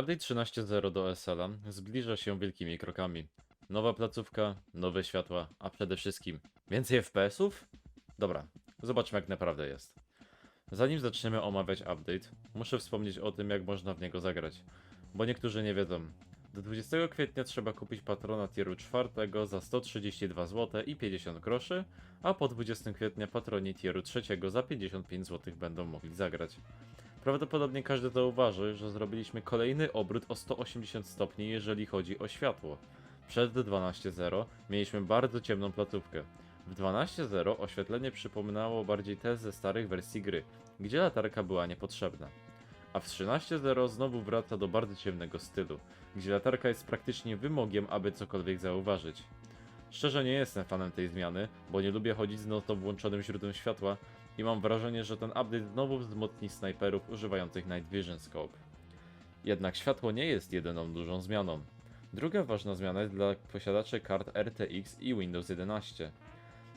Update 13.0 do SL zbliża się wielkimi krokami. Nowa placówka, nowe światła, a przede wszystkim więcej FPS-ów? Dobra, zobaczmy jak naprawdę jest. Zanim zaczniemy omawiać update, muszę wspomnieć o tym jak można w niego zagrać, bo niektórzy nie wiedzą. Do 20 kwietnia trzeba kupić patrona tieru 4 za 132 zł i 50 groszy, a po 20 kwietnia patroni tieru 3 za 55 zł będą mogli zagrać. Prawdopodobnie każdy zauważy, że zrobiliśmy kolejny obrót o 180 stopni, jeżeli chodzi o światło. Przed 12.0 mieliśmy bardzo ciemną placówkę. W 12.0 oświetlenie przypominało bardziej te ze starych wersji gry, gdzie latarka była niepotrzebna. A w 13.0 znowu wraca do bardzo ciemnego stylu, gdzie latarka jest praktycznie wymogiem, aby cokolwiek zauważyć. Szczerze nie jestem fanem tej zmiany, bo nie lubię chodzić z non-stop włączonym źródłem światła i mam wrażenie, że ten update znowu wzmocni snajperów używających Night Vision Scope. Jednak światło nie jest jedyną dużą zmianą. Druga ważna zmiana jest dla posiadaczy kart RTX i Windows 11.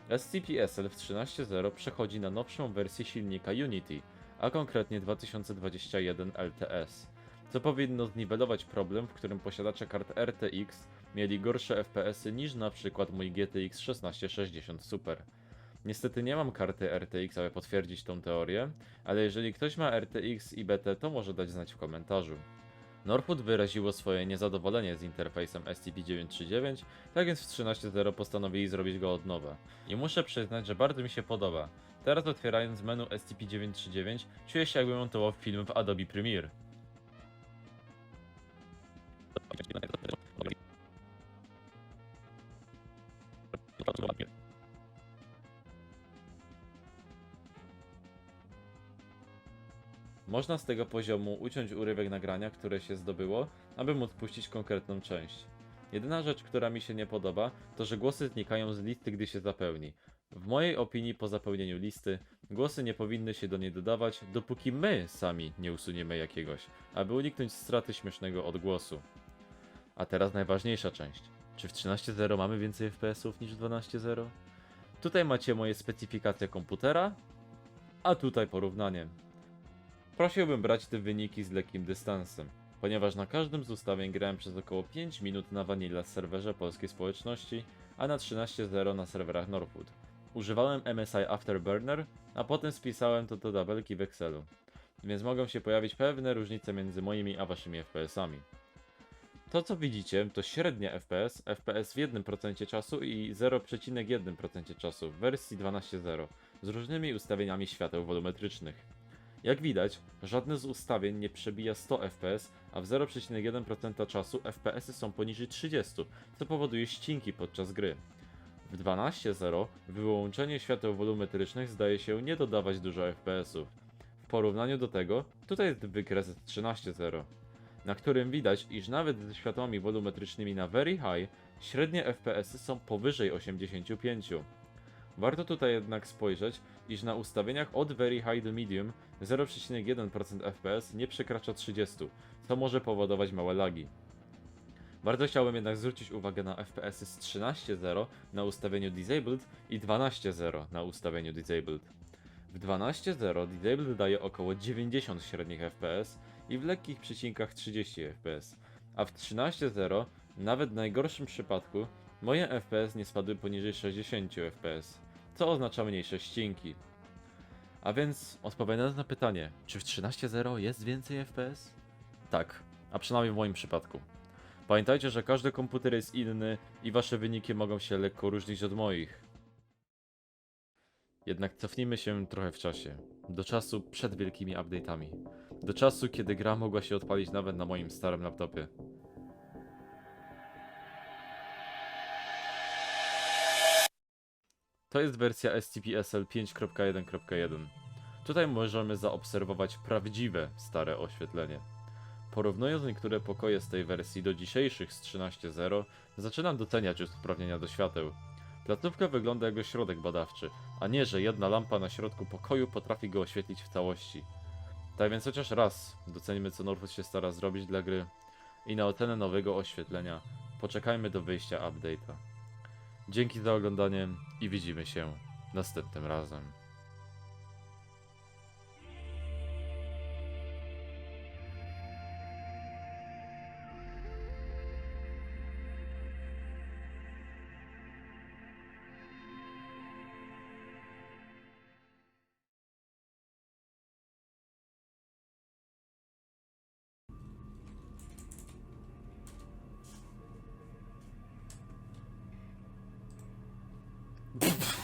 SCP-SL w 13.0 przechodzi na nowszą wersję silnika Unity, a konkretnie 2021 LTS, co powinno zniwelować problem, w którym posiadacze kart RTX mieli gorsze FPS-y niż na przykład mój GTX 1660 Super. Niestety nie mam karty RTX, aby potwierdzić tą teorię, ale jeżeli ktoś ma RTX i BT, to może dać znać w komentarzu. Norwood wyraziło swoje niezadowolenie z interfejsem SCP-939, tak więc w 13.0 postanowili zrobić go od nowa. I muszę przyznać, że bardzo mi się podoba. Teraz otwierając menu SCP-939, czuję się jakbym montował film w Adobe Premiere. Można z tego poziomu uciąć urywek nagrania, które się zdobyło, aby móc puścić konkretną część. Jedyna rzecz, która mi się nie podoba, to że głosy znikają z listy, gdy się zapełni. W mojej opinii po zapełnieniu listy, głosy nie powinny się do niej dodawać, dopóki my sami nie usuniemy jakiegoś, aby uniknąć straty śmiesznego odgłosu. A teraz najważniejsza część. Czy w 13.0 mamy więcej FPS-ów niż w 12.0? Tutaj macie moje specyfikacje komputera, a tutaj porównanie. Prosiłbym brać te wyniki z lekkim dystansem, ponieważ na każdym z ustawień grałem przez około 5 minut na Vanilla serwerze polskiej społeczności, a na 13.0 na serwerach Norwood. Używałem MSI Afterburner, a potem spisałem to do tabelki w Excelu, więc mogą się pojawić pewne różnice między moimi a waszymi FPS-ami. To co widzicie to średnie FPS, FPS w 1% czasu i 0,1% czasu w wersji 12.0 z różnymi ustawieniami świateł wolumetrycznych. Jak widać, żadne z ustawień nie przebija 100 fps, a w 0,1% czasu FPS-y są poniżej 30, co powoduje ścinki podczas gry. W 12.0 wyłączenie świateł wolumetrycznych zdaje się nie dodawać dużo FPS-ów. W porównaniu do tego, tutaj jest wykres z 13.0, na którym widać, iż nawet ze światłami wolumetrycznymi na Very High, średnie FPS-y są powyżej 85. Warto tutaj jednak spojrzeć, iż na ustawieniach od Very High do Medium 0,1% FPS nie przekracza 30, co może powodować małe lagi. Bardzo chciałbym jednak zwrócić uwagę na FPS z 13.0 na ustawieniu Disabled i 12.0 na ustawieniu Disabled. W 12.0 Disabled daje około 90 średnich FPS i w lekkich przecinkach 30 FPS, a w 13.0 nawet w najgorszym przypadku moje FPS nie spadły poniżej 60 FPS, co oznacza mniejsze ścinki. A więc odpowiadając na pytanie, czy w 13.0 jest więcej FPS? Tak, a przynajmniej w moim przypadku. Pamiętajcie, że każdy komputer jest inny i wasze wyniki mogą się lekko różnić od moich. Jednak cofnijmy się trochę w czasie, do czasu przed wielkimi update'ami. Do czasu, kiedy gra mogła się odpalić nawet na moim starym laptopie. To jest wersja SCP-SL 5.1.1. Tutaj możemy zaobserwować prawdziwe stare oświetlenie. Porównując niektóre pokoje z tej wersji do dzisiejszych z 13.0, zaczynam doceniać usprawnienia do świateł. Placówka wygląda jak ośrodek badawczy, a nie, że jedna lampa na środku pokoju potrafi go oświetlić w całości. Tak więc chociaż raz docenimy co Norwood się stara zrobić dla gry i na ocenę nowego oświetlenia poczekajmy do wyjścia update'a. Dzięki za oglądanie i widzimy się następnym razem.